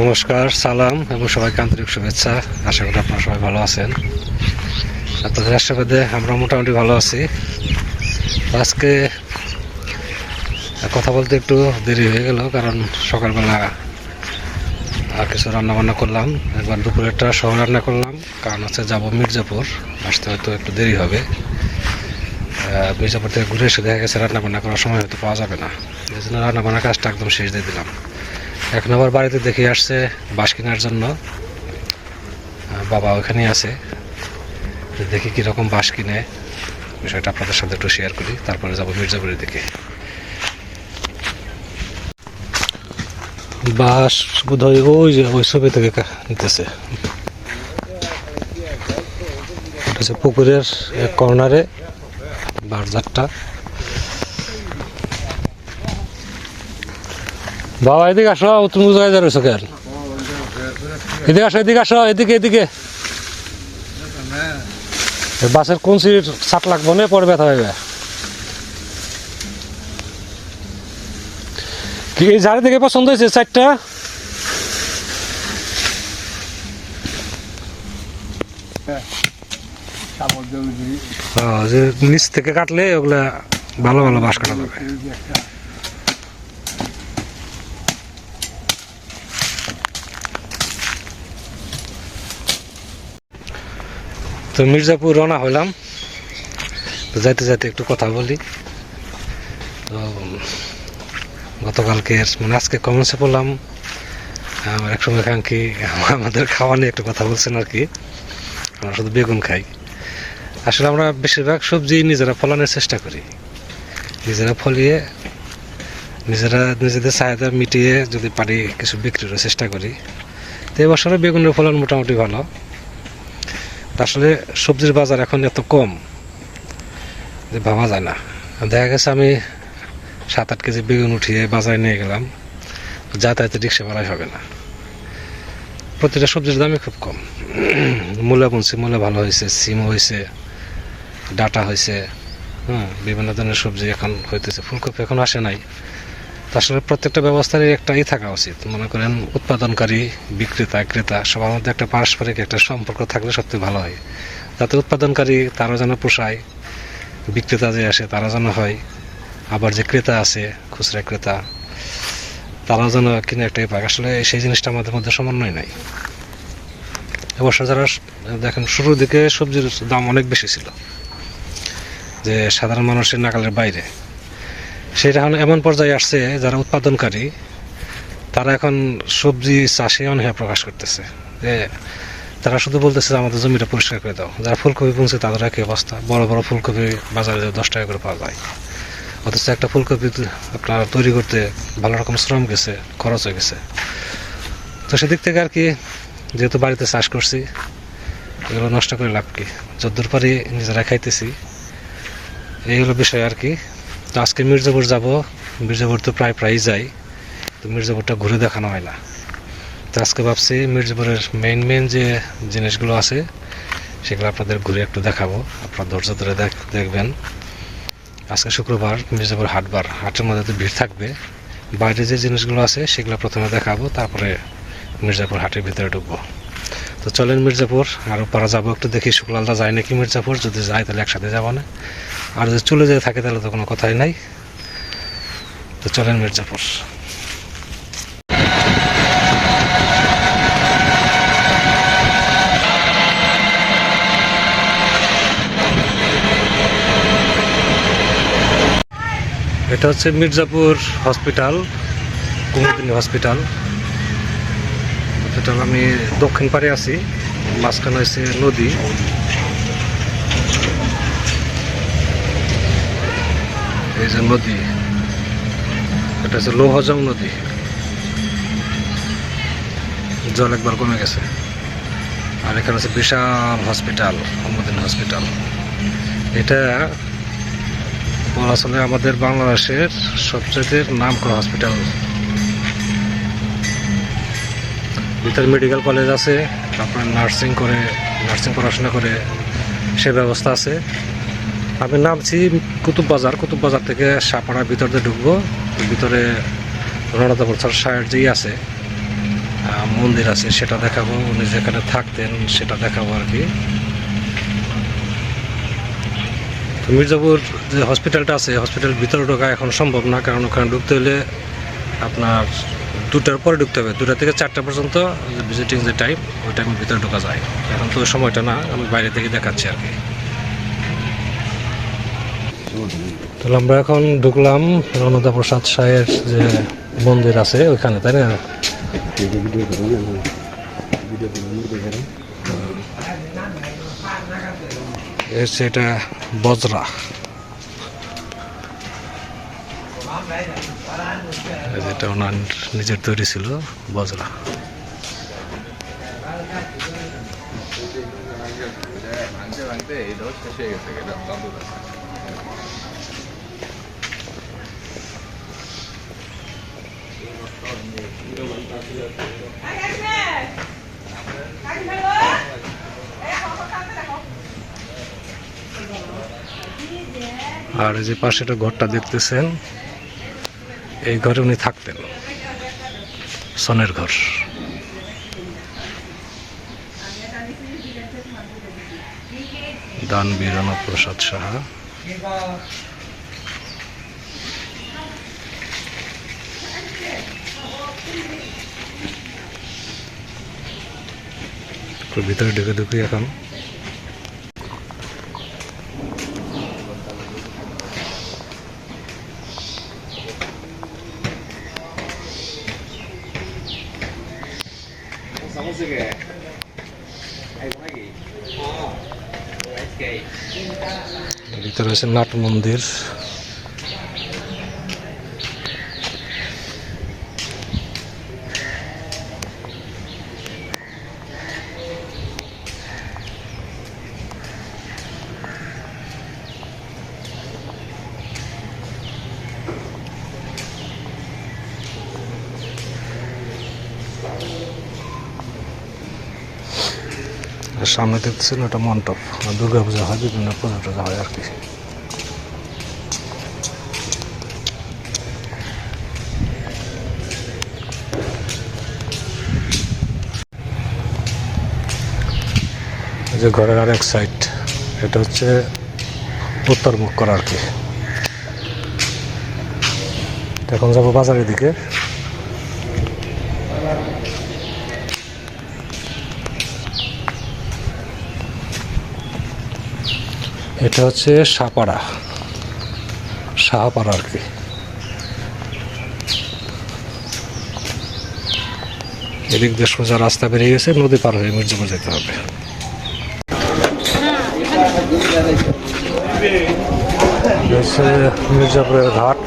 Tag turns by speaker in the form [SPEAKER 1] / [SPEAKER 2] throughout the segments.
[SPEAKER 1] নমস্কার, সালাম এবং সবাইকে আন্তরিক শুভেচ্ছা। আশা করি আপনারা সবাই ভালো আছেন। আপনাদের আশীর্বাদে আমরা মোটামুটি ভালো আছি। আজকে কথা বলতে একটু দেরি হয়ে গেল, কারণ সকালবেলা আর কিছু রান্না বান্না করলাম। একবার দুপুরেরটা সহ রান্না করলাম, কারণ হচ্ছে যাব মির্জাপুর। আসতে হয়তো একটু দেরি হবে। মির্জাপুর থেকে ঘুরে এসে দেখা গেছে রান্নাবান্না করার সময় হয়তো পাওয়া যাবে না। এই জন্য রান্না বান্নার কাজটা একদম শেষ দিয়ে দিলাম। এখন আবার বাড়িতে দেখে আসছে বাঁশ কেনার জন্য। বাবা ওখানে আছে। দেখি কীরকম বাঁশ কিনে। বিষয়টা আপনাদের সাথে একটু শেয়ার করি, তারপরে যাব মির্জাপুরের দিকে। বাঁশ বোধহয় ওই যে, ওই ছবি থেকে নিতেছে। পুকুরের কর্নারে বারজারটা বাবা এদিকে আসো তুমি জায়গায় রয়েছো কেন এদিকে আসো এদিকে আসো এদিকে এদিকে। বাসের কোন সিট সাত লাগবো না? পরে ব্যথা পাইবে কি এই ঝাড়ি থেকে পছন্দ হয়েছে চারটা নিচ থেকে কাটলে ওগুলা ভালো ভালো বাঁশ কাটা যাবে। তো মির্জাপুর রওনা হলাম। তো যাইতে যাইতে একটু কথা বলি। তো, গতকালকে মানে আজকে কমেন্টসে বললাম আমার একসময় কাঙ্ক্ষী আমাদের খাওয়া নিয়ে একটু কথা বলছেন আর কি। আমরা শুধু বেগুন খাই। আসলে আমরা বেশিরভাগ সবজি নিজেরা ফলানোর চেষ্টা করি। নিজেরা ফলিয়ে, নিজেরা নিজেদের চাহিদা মিটিয়ে যদি পারি কিছু বিক্রিরও চেষ্টা করি। তো এবছরে বেগুনের ফলন মোটামুটি ভালো। আসলে সবজির বাজার এখন এত কম যে ভাবা যায় না। দেখা গেছে আমি সাত আট কেজি বেগুন উঠিয়ে বাজারে নিয়ে গেলাম, যাতায়াতে রিক্সা ভাড়াই হবে না। প্রতিটা সবজির দামই খুব কম। মূলা বুনছি, মূলা ভালো হয়েছে, সিম হয়েছে, ডাটা হয়েছে হ্যাঁ বিভিন্ন ধরনের সবজি এখন হইতেছে। ফুলকপি এখন আসে নাই। আসলে প্রত্যেকটা ব্যবস্থারই একটা ই থাকা উচিত। মনে করেন উৎপাদনকারী, বিক্রেতা, ক্রেতা, সবার মধ্যে একটা পারস্পরিক একটা সম্পর্ক থাকলে সত্যি ভালো হয়। যাতে উৎপাদনকারী তারও যেন পোষায়, বিক্রেতা যে আসে তারা যেন হয়, আবার যে ক্রেতা আছে, খুচরা ক্রেতা, তারাও যেন কিনে একটা ই পায় আসলে সেই জিনিসটা আমাদের মধ্যে সমন্বয় নাই। এবছর যারা দেখেন শুরুর দিকে সবজির দাম অনেক বেশি ছিল। যে সাধারণ মানুষের নাগালের বাইরে। সেটা এখন এমন পর্যায়ে আসছে, যারা উৎপাদনকারী, তারা এখন সবজি চাষে অনীহা প্রকাশ করতেছে। যে তারা শুধু বলতেছে যে আমাদের জমিটা পরিষ্কার করে দাও। যারা ফুলকপি বুনছে, তাদের একই অবস্থা। বড় বড় ফুলকপি বাজারে দশ টাকা করে পাওয়া যায়। অথচ একটা ফুলকপি আপনার তৈরি করতে ভালো রকম শ্রম গেছে, খরচ হয়ে গেছে। তো সেদিক থেকে আর কি, যেহেতু বাড়িতে চাষ করছি, এগুলো নষ্ট করে লাভ কি? যদ্দূর পারি নিজেরা খাইতেছি। এই হলো বিষয় আর কি। তো আজকে মির্জাপুর যাব। মির্জাপুর তো প্রায় প্রায়ই যাই। তো মির্জাপুরটা ঘুরে দেখানো হয় না। তো আজকে ভাবছি মির্জাপুরের মেন মেন যে জিনিসগুলো আছে, সেগুলো আপনাদের ঘুরে একটু দেখাবো। আপনার ধৈর্য ধরে দেখ- দেখবেন। আজকে শুক্রবার মির্জাপুর হাটবার হাটের মধ্যে তো ভিড় থাকবে। বাইরে যে জিনিসগুলো আছে, সেগুলো প্রথমে দেখাবো, তারপরে মির্জাপুর হাটের ভিতরে ঢুকবো। তো চলেন মির্জাপুর। আরও পারা যাব, একটু দেখি শুক্লালদা যায় নাকি মির্জাপুর। যদি যায়, তাহলে একসাথে যাব না। আর যদি চলে যেতে থাকে তাহলে তো কোনো কথাই নাই। তো চলেন মির্জাপুর। এটা হচ্ছে Mirzapur hospital, Kumudini hospital. Hospital আমি দক্ষিণ পাড়ে আছি, মাঝখানে হচ্ছে নদী। এই যে নদী, এটা হচ্ছে লোহজং নদী। জল একবার কমে গেছে। আর এখানে হচ্ছে বিশাল হসপিটাল কুমুদিনী হসপিটাল এটা আসলে আমাদের বাংলাদেশের সবচেয়ে নাম করা হসপিটাল ভিতরে মেডিকেল কলেজ আছে, তারপরে নার্সিং করে নার্সিং পড়াশোনা করে, সে ব্যবস্থা আছে। আমি নামছি কুতুব বাজার কুতুব বাজার থেকে ভিতর দিয়ে ঢুকবো। ভিতরে রণদাপুর সাহের যেই আছে মন্দির আছে, সেটা দেখাবো। উনি যেখানে থাকতেন, সেটা দেখাবো আর কি। তো মির্জাপুর যে হসপিটালটা আছে, হসপিটাল ভিতরে ঢোকা এখন সম্ভব না, কারণ ওখানে ঢুকতে হলে আপনার দুটার পরে ঢুকতে হবে। দুটা থেকে চারটা পর্যন্ত ভিজিটিং যে টাইম ওই টাইমের ভিতরে ঢোকা যায়। এখন তো সময়টা না, আমি বাইরে থেকে দেখাচ্ছি আর কি। তাহলে আমরা এখন ঢুকলাম রণদা প্রসাদ সাহের যে মন্দির আছে ওইখানে, তাই না? এটা বজরা। যেটা ওনার নিজের তৈরি ছিল, বজরা।
[SPEAKER 2] ভাঙতে ভাঙতে এটাও শেষ হয়ে গেছে এটা দাদু
[SPEAKER 1] আর যে পাশে ঘরটা দেখতেছেন, এই ঘরে উনি থাকতেন, সনের ঘর। দান বীরণ প্রসাদ সাহা। একটু ভিতরে ঢুকে ঢুকি এখন। ভিতরে আছে নাট মন্দির। সামনে দেখতেছেন, ওটা মণ্ডপ দুর্গা পূজা হয়, বিভিন্ন পূজা টুজা হয় আর কি। যে ঘরের আরেক সাইড এটা হচ্ছে উত্তর মুখ করা আর কি। এখন যাব বাজারের দিকে। এটা হচ্ছে সাপাড়া। শাহপাড়া আর কি। এদিক দিয়ে সোজা রাস্তা বেরিয়ে গেছে, নদী পার হয়ে মির্জাপুর যেতে হবে। মির্জাপুরের ঘাট।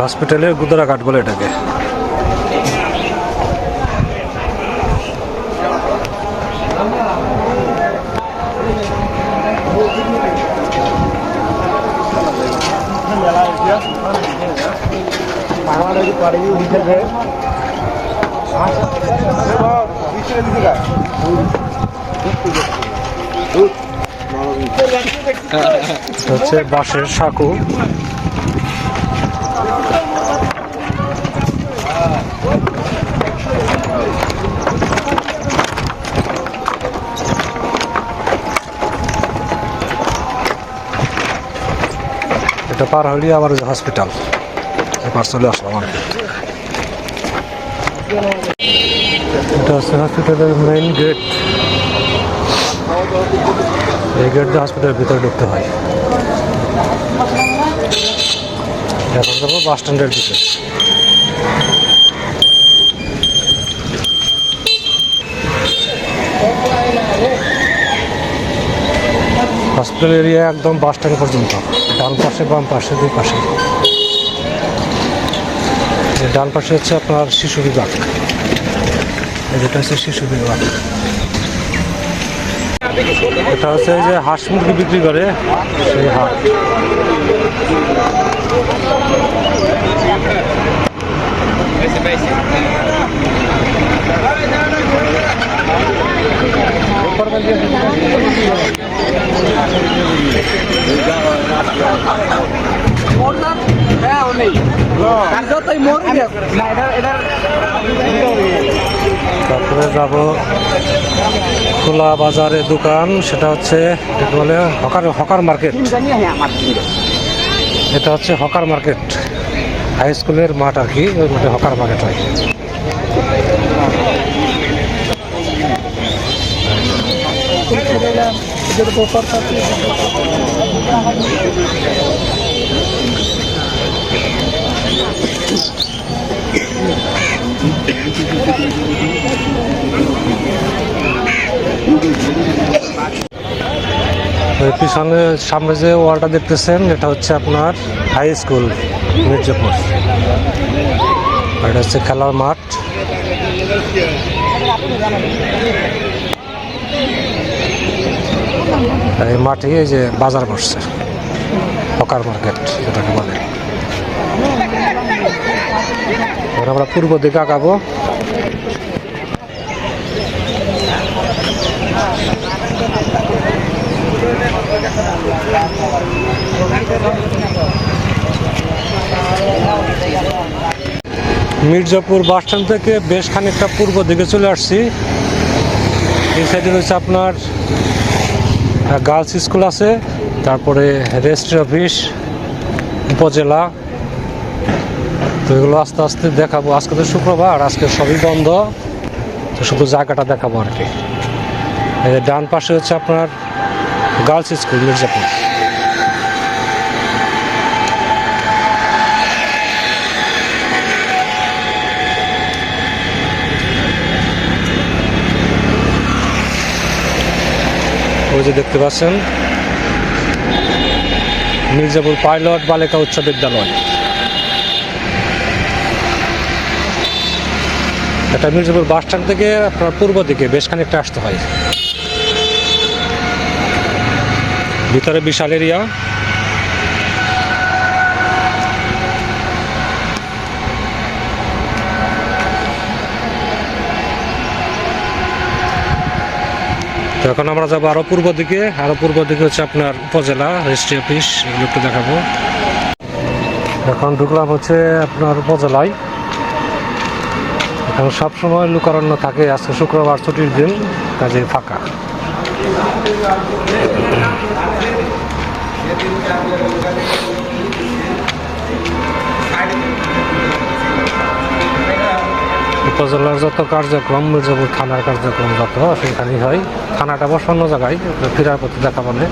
[SPEAKER 1] হসপিটালের গুদরা ঘাট বলে এটাকে। এটা হচ্ছে বাঁশের সাঁকু। এটা পার হলি আবার হসপিটাল। এবার চলে আসলাম কি। এটা হচ্ছে হসপিটালের মেইন গেট এই গেট দিয়ে হসপিটালের ভিতরে ঢুকতে হয়। এখন যাব বাস স্ট্যান্ডের দিকে। হসপিটাল এরিয়া একদম বাস স্ট্যান্ড পর্যন্ত। ডান পাশে, বাম পাশে, দুই পাশে। এই ডান পাশে হচ্ছে আপনার শিশু বিভাগ। যেটা হচ্ছে শিশু বিভাগ। এটা হচ্ছে যে হাঁস মুরগি বিক্রি করে, সেই হাট
[SPEAKER 3] আর যতই মর না এটা এটা
[SPEAKER 1] তারপরে যাব খোলা বাজারে দোকান সেটা হচ্ছে বলে হকার হকার মার্কেট।
[SPEAKER 3] হ্যাঁ
[SPEAKER 1] এটা হচ্ছে হকার মার্কেট। হাই স্কুলের মাঠ আর কি ওই মাঠে হকার মার্কেট হয়। পিছনে সামনে যে ওয়ালটা দেখতেছেন, এটা হচ্ছে আপনার হাই স্কুল মির্জাপুর। এটা হচ্ছে খেলার মাঠ। এই মাঠে এই যে বাজার বসছে, হকার মার্কেট যেটাকে বলে। এবার আমরা পূর্ব দিকে আগাবো। মির্জাপুর বাস স্ট্যান্ড থেকে বেশ খানিকটা পূর্ব দিকে চলে আসছি। এই সাইডে রয়েছে আপনার গার্লস স্কুল আছে, তারপরে রেজিস্ট্রি অফিস, উপজেলা। তো এগুলো আস্তে আস্তে দেখাবো। আজকে তো শুক্রবার, আজকে সবই বন্ধ। তো শুধু জায়গাটা দেখাবো আর কি। ডান পাশে হচ্ছে আপনার গার্লস স্কুল, মির্জাপুর। ওই যে দেখতে পাচ্ছেন, মির্জাপুর পাইলট বালিকা উচ্চ বিদ্যালয়। এটা মির্জাপুর বাস স্ট্যান্ড থেকে আপনার পূর্ব দিকে বেশ খানিকটা আসতে হয়। ভিতরে বিশাল এরিয়া। তো এখন আমরা যাব আরও পূর্ব দিকে। আরও পূর্ব দিকে হচ্ছে আপনার উপজেলা, রেজিস্ট্রি অফিস, এগুলো একটু দেখাবো। এখন ঢুকলাম হচ্ছে আপনার উপজেলায়। এখন সবসময় লুকারণ্য থাকে, আজকে শুক্রবার ছুটির দিন কাজে ফাঁকা। উপজেলার যত কার্যক্রম, মির্জাপুর থানার কার্যক্রম যত, সেখানেই হয়। থানাটা অবশ্য অন্য জায়গায়, ফেরার পথে দেখা বলে।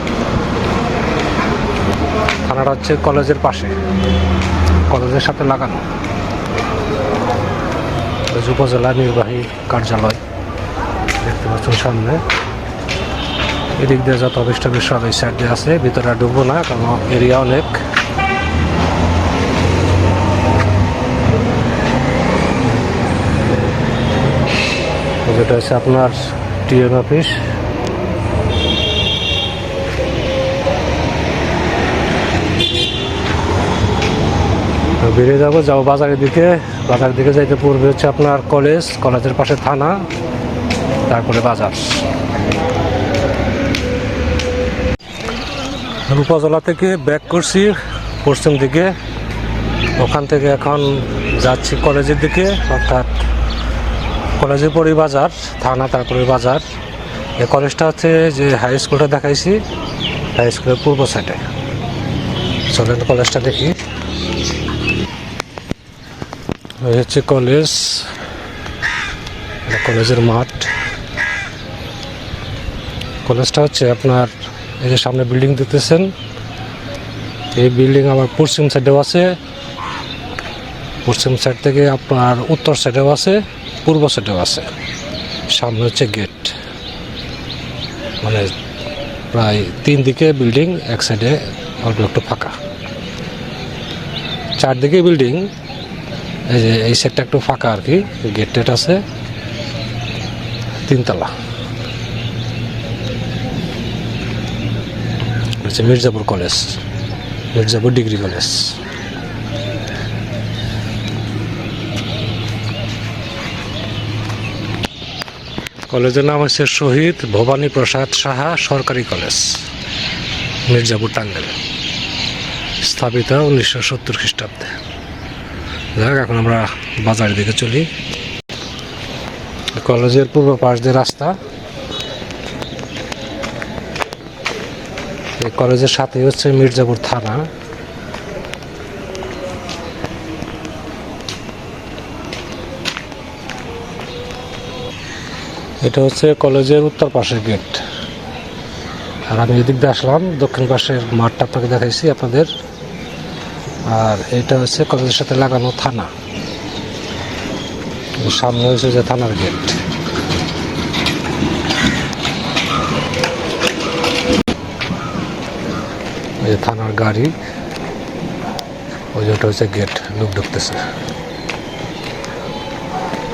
[SPEAKER 1] থানাটা হচ্ছে কলেজের পাশে, কলেজের সাথে লাগানো। ওই উপজেলা নির্বাহী কার্যালয়। দেখতে পাচ্ছেন সামনে। এদিক দিয়ে যত অফিস টফিস সাইড দিয়ে আছে, ভিতরে ঢুকবো না, কারণ এরিয়া অনেক। যেটা হচ্ছে আপনার টিএম অফিস বেরিয়ে যাব যাব বাজারের দিকে। বাজারের দিকে যাইতে পূর্বে হচ্ছে আপনার কলেজ, কলেজের পাশে থানা, তারপরে বাজার। উপজেলা থেকে ব্যাক করছি, পশ্চিম দিকে। ওখান থেকে এখন যাচ্ছি কলেজের দিকে, অর্থাৎ কলেজের পরে বাজার, থানা, তারপরে বাজার। এই কলেজটা হচ্ছে যে হাই স্কুলটা দেখাইছি হাই স্কুলের পূর্ব সাইডে চলেন কলেজটা দেখি। এই হচ্ছে কলেজ কলেজের মাঠ। কলেজটা হচ্ছে আপনার এই যে সামনে বিল্ডিং দেখতেছেন, এই বিল্ডিং আবার পশ্চিম সাইডেও আছে। পশ্চিম সাইড থেকে আপনার উত্তর সাইডেও আছে, পূর্ব সাইডেও আছে। সামনে হচ্ছে গেট। মানে প্রায় তিন দিকে বিল্ডিং, এক সাইডে অল্প একটু ফাঁকা। চারদিকে বিল্ডিং এই যে, এই সাইডটা একটু ফাঁকা আর কি। গেট টেট আছে। তিনতলা। হচ্ছে Mirzapur college. Mirzapur degree college. কলেজের নাম হচ্ছে শহীদ ভবানী প্রসাদ সাহা সরকারি কলেজ, মির্জাপুর টাঙ্গাইল। স্থাপিত উনিশশো সত্তর খ্রিস্টাব্দে। যাক, এখন আমরা বাজারের দিকে চলি। কলেজের পূর্ব পাশ দিয়ে রাস্তা। এই কলেজের সাথে হচ্ছে মির্জাপুর থানা। এটা হচ্ছে কলেজের উত্তর পাশের গেট। আর আমি এদিক দিয়ে আসলাম, দক্ষিণ পাশের মাঠটা আপনাকে দেখাইছি আপনাদের। আর এটা হচ্ছে কলেজের সাথে লাগানো থানা। সামনে হয়েছে যে থানার গেট থানার গাড়ি, ওই যে ওটা হচ্ছে গেট লোক ঢুকতেছে।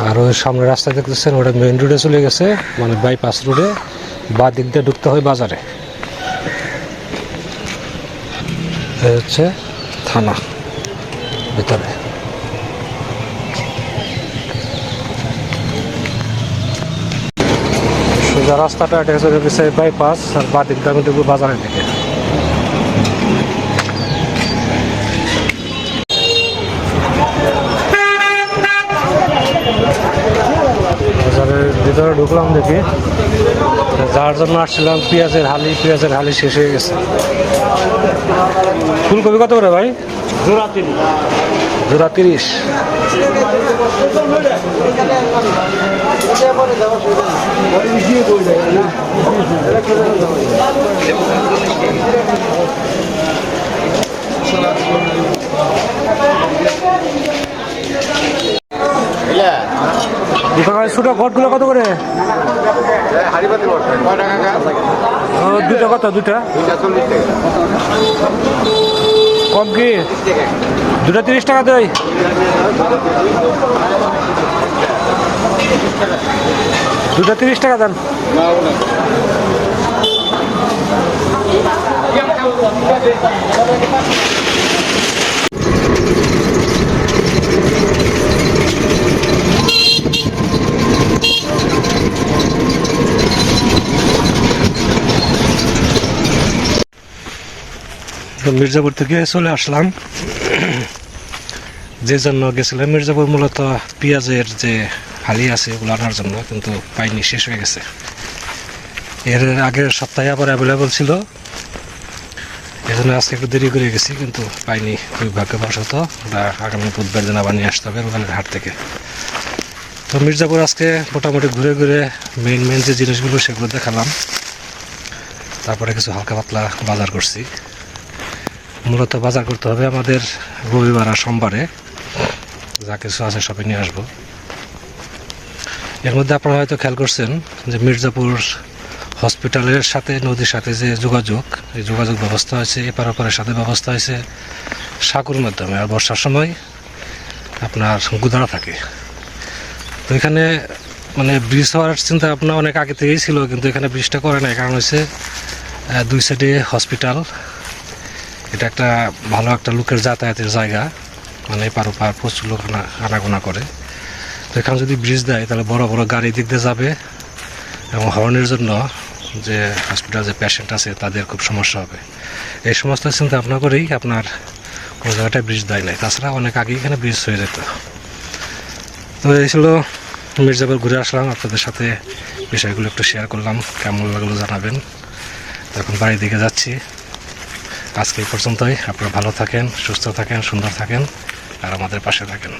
[SPEAKER 1] আর ওই সামনে রাস্তা দেখতেছেন ওটা মেইন রোডে চলে গেছে মানে বাইপাস রোডে বা দিক দিয়ে ঢুকতে হয় বাজারে। হচ্ছে থানা, ভিতরে। সোজা রাস্তাটা এটা গেছে বাইপাস আর বা দিক দিয়ে আমি ঢুকবো বাজারের দিকে। বাজারের ভিতরে ঢুকলাম দেখি। যার জন্য আসছিলাম, পেঁয়াজের হালি পেঁয়াজের হালি শেষ হয়ে গেছে। ফুলকপি কত করে ভাই?
[SPEAKER 3] জোড়া তিরিশ।
[SPEAKER 1] জোড়া তিরিশ। দীপক ভাই ছোটো ঘটগুলো কত করে?
[SPEAKER 2] টাকা
[SPEAKER 1] দুটো কত, দুটা? কম কি? দুটা তিরিশ টাকা দেয় দুটা তিরিশ টাকা দেন। তো মির্জাপুর থেকে চলে আসলাম। যে জন্য গেছিলাম মির্জাপুর মূলত পেঁয়াজের যে হালি আছে ওগুলো আনার জন্য, কিন্তু পাইনি, শেষ হয়ে গেছে। এর আগের সপ্তাহে আবার অ্যাভেলেবল ছিল। এই জন্য আজকে একটু দেরি করে গেছি, কিন্তু পাইনি খুবই ভাগ্যবশত আগামী বুধবার দিন আবার নিয়ে আসতে হবে ওখানের হাট থেকে। তো মির্জাপুর আজকে মোটামুটি ঘুরে ঘুরে মেন মেন যে জিনিসগুলো সেগুলো দেখালাম। তারপরে কিছু হালকা পাতলা বাজার করছি। মূলত বাজার করতে হবে আমাদের রবিবার আর সোমবারে। যা কিছু আছে সবই নিয়ে আসব। এর মধ্যে আপনারা হয়তো খেয়াল করছেন যে মির্জাপুর হসপিটালের সাথে, নদীর সাথে যে যোগাযোগ, এই যোগাযোগ ব্যবস্থা হয়েছে, এপার ওপারের সাথে ব্যবস্থা হয়েছে সাঁকুর মাধ্যমে আর বর্ষার সময় আপনার গুদারা থাকে। তো এখানে মানে ব্রিজ হওয়ার চিন্তা ভাবনা অনেক আগে থেকেই ছিল, কিন্তু এখানে ব্রিজটা করে নাই। কারণ হচ্ছে দুই সাইডে হসপিটাল এটা একটা ভালো একটা লোকের যাতায়াতের জায়গা। মানে এপার ওপার প্রচুর লোক আনা, আনাগোনা করে। তো এখানে যদি ব্রিজ দেয়, তাহলে বড় বড় গাড়ি দিক দিয়ে যাবে। এবং হর্নের জন্য যে হসপিটাল যে পেশেন্ট আছে, তাদের খুব সমস্যা হবে। এই সমস্ত চিন্তা ভাবনা করেই আপনার কোনো জায়গাটায় ব্রিজ দেয় নাই। তাছাড়া অনেক আগে এখানে ব্রিজ হয়ে যেত। তো এই ছিল মির্জাপুর, ঘুরে আসলাম। আপনাদের সাথে বিষয়গুলো একটু শেয়ার করলাম। কেমন লাগল জানাবেন। তো এখন বাড়ির দিকে যাচ্ছি। আজকে এই পর্যন্তই। আপনারা ভালো থাকেন সুস্থ থাকেন সুন্দর থাকেন আর আমাদের পাশে থাকেন।